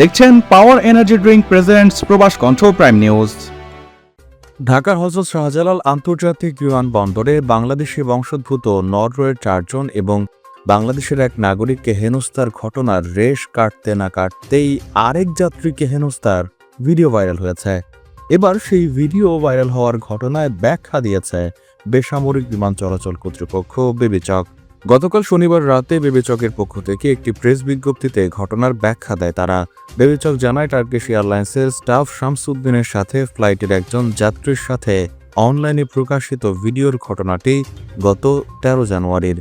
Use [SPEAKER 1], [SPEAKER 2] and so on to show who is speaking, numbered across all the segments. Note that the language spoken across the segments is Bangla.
[SPEAKER 1] দেখছেন পাওয়ার এনার্জি ড্রিঙ্ক প্রেজেন্টস প্রবাস কণ্ঠ প্রাইম নিউজ
[SPEAKER 2] ঢাকার হজরত শাহজালাল আন্তর্জাতিক বিমানবন্দরে বাংলাদেশি বংশোদ্ভূত নরওয়ের চারজন এবং বাংলাদেশের এক নাগরিককে হেনস্থার ঘটনার রেশ কাটতে না কাটতেই আরেক যাত্রীকে হেনস্থার ভিডিও ভাইরাল হয়েছে। এবার সেই ভিডিও ভাইরাল হওয়ার ঘটনায় ব্যাখ্যা দিয়েছে বেসামরিক বিমান চলাচল কর্তৃপক্ষ বিবেচক। গতকাল শনিবার রাতে বেবেচকের পক্ষ থেকে একটি প্রেস বিজ্ঞপ্তিতে ঘটনার ব্যাখ্যা দেয় তারা। বেবেচক জানায়, টার্কিশ এয়ারলাইন্সের স্টাফ শামসুদ্দিনের সাথে ফ্লাইটের একজন যাত্রীর সাথে অনলাইনে প্রকাশিত ভিডিওর ঘটনাটি গত তেরো জানুয়ারির।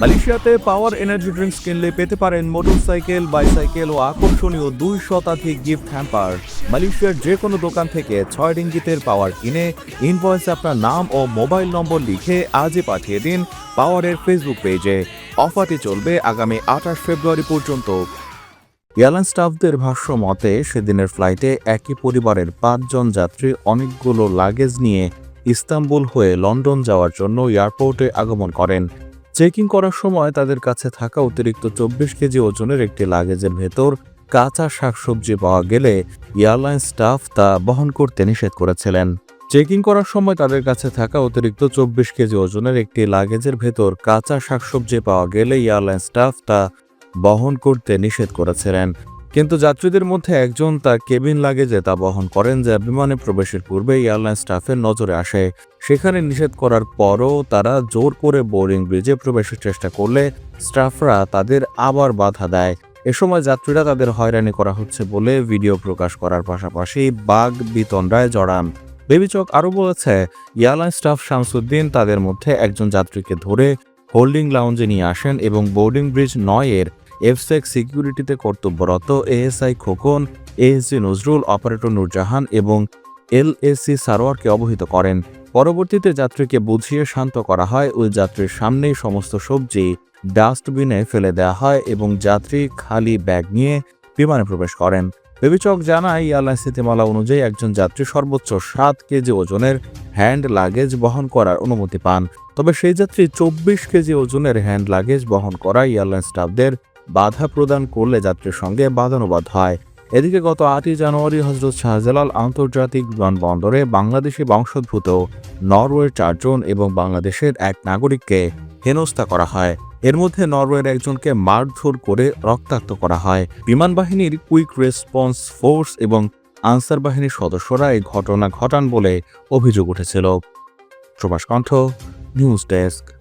[SPEAKER 2] মালয়েশিয়াতে পাওয়ার এনার্জি ড্রিঙ্কস কিনলে পেতে পারেন মোটরসাইকেল বাইসাইকেল ও আকর্ষণীয় দুই শতাধিক গিফট হ্যাম্পার মালয়েশিয়ার যে কোনো দোকান থেকে ছয় রিঙ্গিতের পাওয়ার কিনে ইনভয়েসে আপনার নাম ও মোবাইল নম্বর লিখে আজই পাঠিয়ে দিন পাওয়ারের ফেসবুক পেজে অফারটি চলবে আগামী আঠাশ ফেব্রুয়ারি পর্যন্ত। এয়ারলাইন স্টাফদের ভাষ্য মতে, সেদিনের ফ্লাইটে একই পরিবারের পাঁচজন যাত্রী অনেকগুলো লাগেজ নিয়ে ইস্তাম্বুল হয়ে লন্ডন যাওয়ার জন্য এয়ারপোর্টে আগমন করেন। চেকিং করার সময় তাদের কাছে থাকা অতিরিক্ত চব্বিশ কেজি ওজনের একটি লাগেজের ভেতর কাঁচা শাকসবজি পাওয়া গেলে এয়ারলাইন স্টাফ তা বহন করতে নিষেধ করেছিলেন। চেকিং করার সময় তাদের কাছে থাকা অতিরিক্ত চব্বিশ কেজি ওজনের একটি লাগেজের ভেতর কাঁচা শাকসবজি পাওয়া গেলে এয়ারলাইন স্টাফ তা বহন করতে নিষেধ করেছিলেন। কিন্তু যাত্রীদের মধ্যে একজন তার কেবিন লাগেজে তা বহন করেন যা বিমানে প্রবেশের পূর্বে এয়ারলাইন স্টাফের নজরে আসে। সেখানে নিষেধ করার পরও তারা জোর করে বোর্ডিং ব্রিজে প্রবেশের চেষ্টা করলে স্টাফরা তাদের আবার বাধা দেয়। এ সময় যাত্রীরা তাদের হয়রানি করা হচ্ছে বলে ভিডিও প্রকাশ করার পাশাপাশি বাঘ বিতণ্ডায় জড়ান। বেবিচক আরও বলেছে, এয়ারলাইন স্টাফ শামসুদ্দিন তাদের মধ্যে একজন যাত্রীকে ধরে হোল্ডিং লাউঞ্জে নিয়ে আসেন এবং বোর্ডিং ব্রিজ নয়ের এফসেক সিকিউরিটিতে কর্তব্যরত ASI Khokon, ASG Nazrul, operator Nurjahan এবং এলএসসি সারোয়ারকে অবহিত করেন। পরবর্তীতে যাত্রীকে বুঝিয়ে শান্ত করা হয়। ওই যাত্রীর সামনেই সমস্ত সবজি ডাস্টবিনে ফেলে দেওয়া হয় এবং যাত্রী খালি ব্যাগ নিয়ে বিমানে প্রবেশ করেন। বিবেচক জানায় এয়ারলাইন নীতিমালা অনুযায়ী একজন যাত্রী সর্বোচ্চ সাত কেজি ওজনের হ্যান্ড লাগেজ বহন করার অনুমতি পান। তবে সেই যাত্রী চব্বিশ কেজি ওজনের হ্যান্ড লাগেজ বহন করা এয়ারলাইন স্টাফদের বাধা প্রদান করলে যাত্রীর সঙ্গে বাদানুবাদ হয়। এদিকে গত আটই জানুয়ারি হজরত শাহজালাল আন্তর্জাতিক বিমানবন্দরে বাংলাদেশি বংশোদ্ভূত নরওয়ের চারজন এবং বাংলাদেশের এক নাগরিককে হেনস্থা করা হয়। এর মধ্যে নরওয়ের একজনকে মারধর করে রক্তাক্ত করা হয়। বিমান বাহিনীর কুইক রেসপন্স ফোর্স এবং আনসার বাহিনীর সদস্যরা এই ঘটনা ঘটান বলে অভিযোগ উঠেছিল। প্রবাস কণ্ঠ, নিউজ ডেস্ক।